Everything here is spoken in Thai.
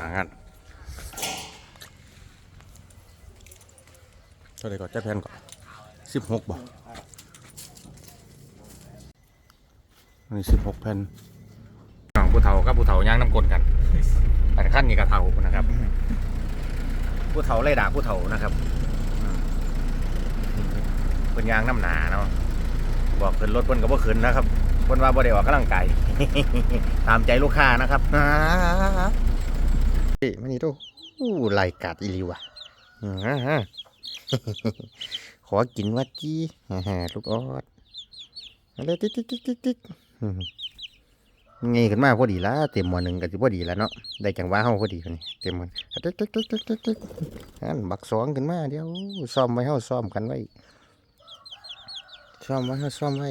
งานเท่าไหร่ก่อนจะแพนก่อนสิบหกบ่อันนี้สิบหกแผ่นน้องผู้เฒ่ากับผู้เฒ่าย่างน้ำกลนกันแต่ขั้นนี้กระเฒ่านะครับ ผู้เฒ่าไล่ด่าผู้เฒ่านะครับอืมเป็นยางน้ำหนาเนาะบอกขึ้นรถเพิ่นก็บ่ขึ้นนะครับเพิ่นว่าบ่ได้ออกกำลังกายตามใจลูกค้านะครับเฮ้ย มานี่ดูอู้ไล่กัดอีลีว่ะอ่าฮะขอกินวัดจี้ฮ่าฮ่าลูกออดอะไรติ๊กติ๊กติ๊กติ๊กติ๊กอืมไงขึ้นมาพอดีละเต็มหมอหนึ่งก็สิพอดีแล้วเนาะได้จังหวะเฮาพอดีคนนี้เต็มมันติ๊กติ๊กติ๊กติ๊กติ๊กติ๊กอันบักสองขึ้นมาเดี๋ยวซ้อมไว้เฮาซ้อมกันไว้ซ้อมไว้เฮาซ้อมไว้